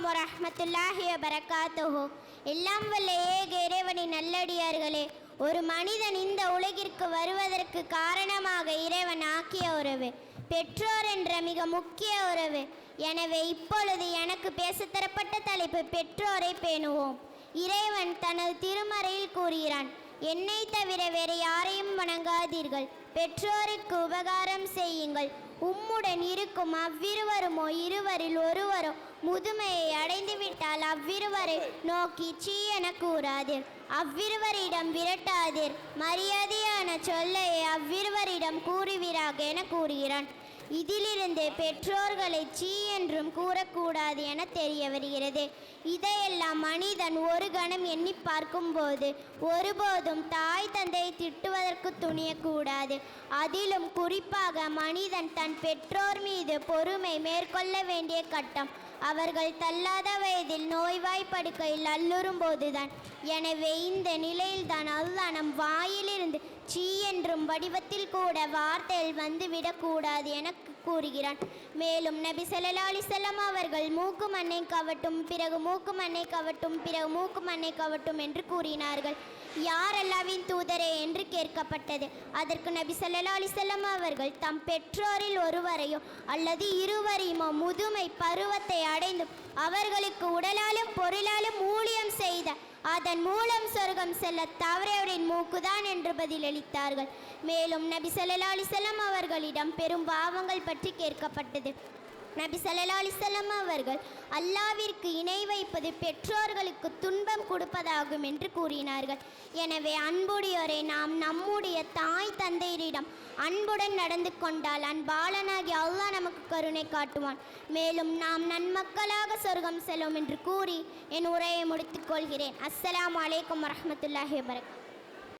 அலைக்கும் வரமத்துல்லாஹி வபரகாத்துஹு. எல்லாம் வல்ல ஏக இறைவனின் நல்லடியார்களே ஒரு மனிதன் இந்த உலகிற்கு வருவதற்கு காரணமாக இறைவன் ஆக்கிய உறவு பெற்றோர் என்ற மிக முக்கிய உறவு. எனவே இப்பொழுது எனக்கு பேசத்தரப்பட்ட தலைப்பு பெற்றோரை பேணுவோம். இறைவன் தனது திருமறையில் கூறுகிறான் என்னை தவிர வேறு யாரையும் வணங்காதீர்கள். பெற்றோருக்கு உபகாரம் செய்யுங்கள். உம்முடன் இருக்கும் அவ்விருவருமோ இருவரில் ஒருவரோ முதுமையை அடைந்துவிட்டால் அவ்விருவரை நோக்கி சீ என கூறாதீர். அவ்விருவரிடம் விரட்டாதீர். மரியாதையான சொல்லையை அவ்விருவரிடம் கூறுவீராக என கூறுகிறான். இதிலிருந்து பெற்றோர்களை சீ என்றும் கூறக்கூடாது என தெரிய வருகிறது. இதையெல்லாம் மனிதன் ஒரு கணம் எண்ணி பார்க்கும்போது ஒருபோதும் தாய் தந்தையை திட்டுவதற்கு துணியக்கூடாது. அதிலும் குறிப்பாக மனிதன் தன் பெற்றோர் மீது பொறுமை மேற்கொள்ள வேண்டிய கட்டம். அவர்கள் தள்ளாத வயதில் நோய்வாய்ப்படுக்கையில் அல்லுறும் போதுதான் எனவே இந்த நிலையில்தான் அல்லாஹ் நம் வாயிலிருந்து சீ என்றும் வடிவத்தில் கூட வார்த்தைகள் வந்து விடக்கூடாது என கூறுகிறான். மேலும் நபி சல்லா அலிசல்லாம் அவர்கள் மூக்கு மண்ணை கவட்டும் பிறகு மூக்கு மண்ணை கவட்டும் பிறகு மூக்கு மண்ணை கவட்டும் என்று கூறினார்கள். யார் அல்லாவின் தூதரே என்று கேட்கப்பட்டது. அதற்கு நபி சல்லா அலிசல்லாம் அவர்கள் தம் பெற்றோரில் ஒருவரையோ அல்லது இருவரையுமோ முதுமை பருவத்தை அடைந்தும் அவர்களுக்கு உடலாலும் பொருளாலும் ஊழியம் செய்த அதன் மூலம் சொர்க்கம் செல்ல தவறையவரின் மூக்குதான் என்று பதிலளித்தார்கள். மேலும் நபி சல்லா அலிசல்லாம் அவர்களிடம் பெரும் பாவங்கள் பற்றி கேட்கப்பட்டது. நபி சல்லா அலிசல்லாம் அவர்கள் அல்லாவிற்கு இணை வைப்பது பெற்றோர்களுக்கு துன்பம் கொடுப்பதாகும் என்று கூறினார்கள். எனவே அன்புடையோரை நாம் நம்முடைய தாய் தந்தையரிடம் அன்புடன் நடந்து கொண்டால் அன்பாளனாகி அல்லாஹ் நமக்கு கருணை காட்டுவான். மேலும் நாம் நன்மக்களாக சொர்க்கம் செல்லும் என்று கூறி என் உரையை முடித்துக் கொள்கிறேன். அஸ்ஸலாமு அலைக்கும் வரஹ்மத்துல்லாஹி வபரகாத்துஹு